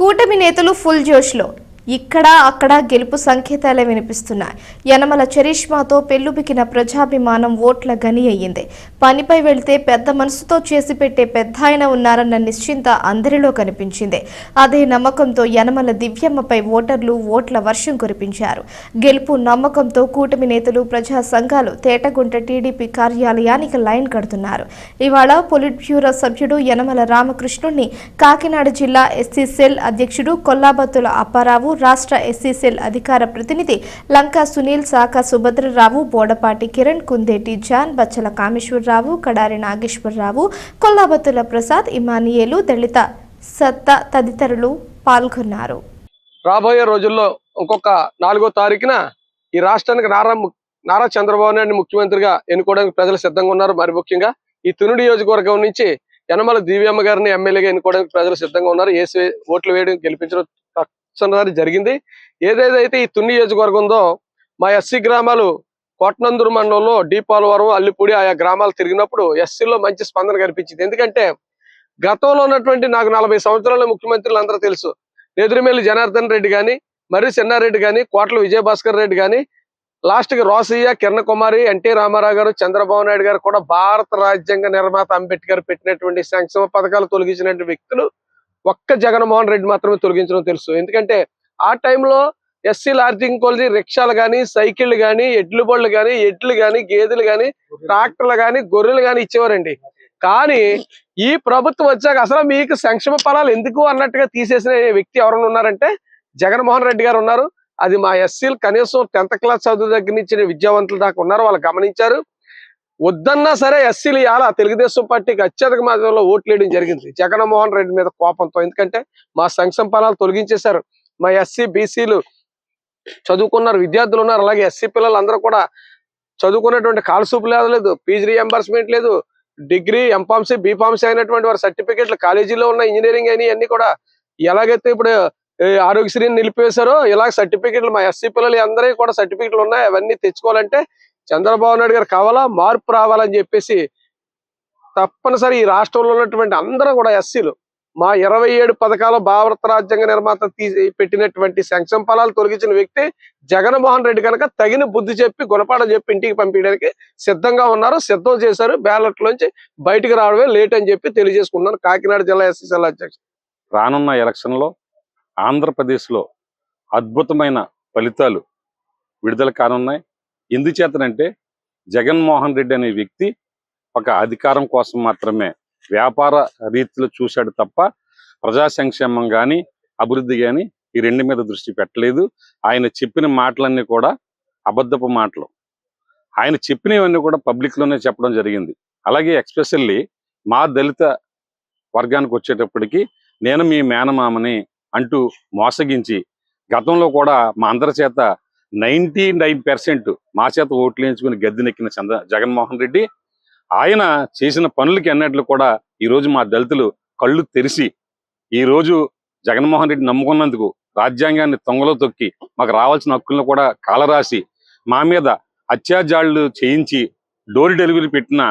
కూటమి నేతలు ఫుల్ జోష్లో ఇక్కడ అక్కడ గెలుపు సంకేతాలే వినిపిస్తున్నాయి. యనమల చరిష్మాతో పెళ్ళుబికిన ప్రజాభిమానం ఓట్ల గని అయ్యింది. పనిపై వెళితే పెద్ద మనసుతో చేసి పెట్టే పెద్ద ఆయన ఉన్నారన్న నిశ్చింత అందరిలో కనిపించింది. అదే నమ్మకంతో యనమల దివ్యమ్మపై ఓటర్లు ఓట్ల వర్షం కురిపించారు. గెలుపు నమ్మకంతో కూటమి నేతలు ప్రజా సంఘాలు తేటగుంట టీడీపీ కార్యాలయానికి లైన్ కడుతున్నారు. ఇవాళ పొలిట్ బ్యూరో సభ్యుడు యనమల రామకృష్ణుణ్ణి కాకినాడ జిల్లా ఎస్సీ సెల్ అధ్యక్షుడు కొల్లాబత్తుల అప్పారావు రాష్ట్ర ఎస్సీ అధికార ప్రతినిధి లంకా సునీల్ శాఖ సుభద్రరావు బోడపాటి కిరణ్ కుందేటి జాన్ బచ్చల కామేశ్వరరావు కడారి నాగేశ్వరరావు కొల్లాబత్తుల ప్రసాద్ ఇమానియేలు దళిత సత్తా తదితరులు పాల్గొన్నారు. రాబోయే రోజుల్లో ఇంకొక నాలుగో తారీఖున ఈ రాష్ట్రానికి నారా నారా చంద్రబాబు నాయుడు ముఖ్యమంత్రిగా ఎన్నుకోవడానికి ప్రజలు సిద్ధంగా ఉన్నారు. మరి ముఖ్యంగా ఈ తుని నియోజకవర్గం నుంచి యనమల దివ్యమ్మ గారిని ఎమ్మెల్యేగా ఎన్నుకోవడానికి ప్రజలు సిద్ధంగా ఉన్నారు. ఏసీ ఓట్లు వేయడం గెలిపించడం తక్షణాన్ని జరిగింది. ఏదేదైతే ఈ తుని నియోజకవర్గం ఉందో మా ఎస్సీ గ్రామాలు కోట్నందూరు మండలంలో డీపాలవరం అల్లిపూడి ఆయా గ్రామాలు తిరిగినప్పుడు ఎస్సీలో మంచి స్పందన కనిపించింది. ఎందుకంటే గతంలో ఉన్నటువంటి నాకు నలభై సంవత్సరాల ముఖ్యమంత్రులు అందరూ తెలుసు. ఎదురుమల్లి జనార్దన్ రెడ్డి కానీ మరి చెన్నారెడ్డి కానీ కోట్ల విజయభాస్కర్ రెడ్డి గాని లాస్ట్కి రోసయ్య కిరణ్ కుమారి ఎన్టీ రామారావు గారు చంద్రబాబు నాయుడు గారు కూడా భారత రాజ్యాంగ నిర్మాత అంబేద్కర్ పెట్టినటువంటి సంక్షేమ పథకాలు తొలగించినటువంటి వ్యక్తులు. ఒక్క జగన్మోహన్ రెడ్డి మాత్రమే తొలగించడం తెలుసు. ఎందుకంటే ఆ టైంలో ఎస్సీలు ఆర్థిక కొలిది రిక్షాలు కానీ సైకిళ్ళు కానీ ఎడ్లు బళ్ళు కానీ ఎడ్లు కానీ గేదెలు కానీ ట్రాక్టర్లు కానీ గొర్రెలు కానీ ఇచ్చేవారండి. కానీ ఈ ప్రభుత్వం వచ్చాక అసలు మీకు సంక్షేమ ఫలాలు ఎందుకు అన్నట్టుగా తీసేసిన వ్యక్తి ఎవరైనా ఉన్నారంటే జగన్మోహన్ రెడ్డి గారు ఉన్నారు. అది మా ఎస్సీలు కనీసం టెన్త్ క్లాస్ చదువు దగ్గర నుంచి విద్యావంతులు దాకా ఉన్నారు. వాళ్ళు గమనించారు. వద్దన్నా సరే ఎస్సీలు ఇవాళ తెలుగుదేశం పార్టీకి అత్యధిక మాత్రంలో ఓట్లు వేయడం జరిగింది. జగన్మోహన్ రెడ్డి మీద కోపంతో. ఎందుకంటే మా సంక్షేమ ఫలాలు తొలగించేశారు. మా ఎస్సీ బీసీలు చదువుకున్నారు విద్యార్థులు ఉన్నారు. అలాగే ఎస్సీ పిల్లలు అందరూ కూడా చదువుకున్నటువంటి కాలసూపు లేదు పీజీ రియంబర్స్మెంట్ లేదు. Degree M Pharmacy B Pharmacy అయినటువంటి వారి సర్టిఫికేట్లు కాలేజీలో ఉన్న ఇంజనీరింగ్ అని అన్ని కూడా ఎలాగైతే ఇప్పుడు ఆరోగ్యశ్రీని నిలిపివేశారో ఇలా సర్టిఫికేట్లు మా ఎస్సీ పిల్లలు అందరికీ కూడా సర్టిఫికెట్లు ఉన్నాయి. అవన్నీ తెచ్చుకోవాలంటే చంద్రబాబు నాయుడు గారు కావాలా? మార్పు రావాలని చెప్పేసి తప్పనిసరి ఈ రాష్ట్రంలో ఉన్నటువంటి అందరూ కూడా ఎస్సీలు. మా ఇరవై ఏడు పథకాల భారత రాజ్యాంగ నిర్మాత తీసి పెట్టినటువంటి సంక్షేమ ఫలాలు తొలగించిన వ్యక్తి జగన్మోహన్ రెడ్డి కనుక తగిన బుద్ధి చెప్పి గుణపాఠం చెప్పి ఇంటికి పంపించడానికి సిద్ధంగా ఉన్నారు. సిద్ధం చేశారు. బ్యాలెట్లోంచి లోంచి రావడమే లేట్ అని చెప్పి తెలియజేసుకున్నాను కాకినాడ జిల్లా ఎస్సీసీఎల్ అధ్యక్షుడు. రానున్న ఎలక్షన్లో ఆంధ్రప్రదేశ్లో అద్భుతమైన ఫలితాలు విడుదల కానున్నాయి. ఎందుచేతనంటే జగన్మోహన్ రెడ్డి అనే వ్యక్తి ఒక అధికారం కోసం మాత్రమే వ్యాపార రీతిలో చూశాడు తప్ప ప్రజా సంక్షేమం కానీ అభివృద్ధి కానీ ఈ రెండు మీద దృష్టి పెట్టలేదు. ఆయన చెప్పిన మాటలన్నీ కూడా అబద్ధపు మాటలు. ఆయన చెప్పినవన్నీ కూడా పబ్లిక్లోనే చెప్పడం జరిగింది. అలాగే ఎక్స్పెషల్లీ మా దళిత వర్గానికి వచ్చేటప్పటికి నేను మీ మేనమామని అంటూ మోసగించి గతంలో కూడా మా అందరి చేత నైన్టీ నైన్ పర్సెంట్ మా చేత ఓట్లు వేయించుకుని గద్దెనెక్కిన చంద్ర జగన్మోహన్ రెడ్డి ఆయన చేసిన పనులకి అన్నట్లు కూడా ఈరోజు మా దళితులు కళ్ళు తెరిచి ఈరోజు జగన్మోహన్ రెడ్డి నమ్ముకున్నందుకు రాజ్యాంగాన్ని తొంగలో తొక్కి మాకు రావాల్సిన హక్కులను కూడా కాలరాసి మా మీద అత్యాచారాలు చేయించి డోర్ డెలివరీ పెట్టిన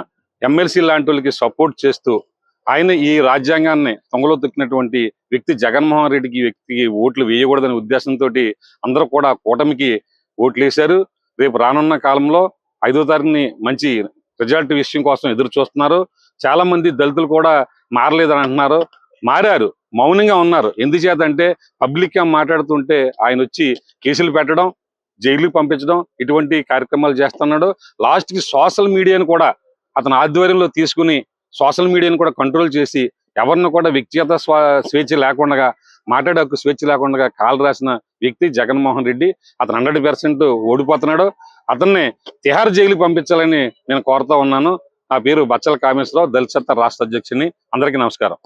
ఎమ్మెల్సీ లాంటి వాళ్ళకి సపోర్ట్ చేస్తూ ఆయన ఈ రాజ్యాంగాన్ని తొంగలో తొక్కినటువంటి వ్యక్తి జగన్మోహన్ రెడ్డికి వ్యక్తికి ఓట్లు వేయకూడదనే ఉద్దేశంతో అందరూ కూడా కూటమికి ఓట్లు వేశారు రేపు రానున్న కాలంలో ఐదో తారీఖుని మంచి రిజల్ట్ విషయం కోసం ఎదురు చూస్తున్నారు. చాలా మంది దళితులు కూడా మారలేదని అంటున్నారు. మారారు మౌనంగా ఉన్నారు. ఎందుచేతంటే అంటే పబ్లిక్ మాట్లాడుతుంటే ఆయన వచ్చి కేసులు పెట్టడం జైలుకి పంపించడం ఇటువంటి కార్యక్రమాలు చేస్తున్నాడు. లాస్ట్కి సోషల్ మీడియాను కూడా అతని ఆధ్వర్యంలో తీసుకుని సోషల్ మీడియాను కూడా కంట్రోల్ చేసి ఎవరిని కూడా వ్యక్తిగత స్వేచ్ఛ లేకుండా మాట్లాడే హక్కు స్వేచ్ఛ లేకుండా కాలు రాసిన వ్యక్తి జగన్మోహన్ రెడ్డి అతను హండ్రెడ్ పర్సెంట్ ఓడిపోతున్నాడు. అతన్ని తిహార్ జైలుకి పంపించాలని నేను కోరుతా ఉన్నాను. నా పేరు బచ్చల కామేశ్వరరావు దళిత రాష్ట్ర అధ్యక్షుని అందరికీ నమస్కారం.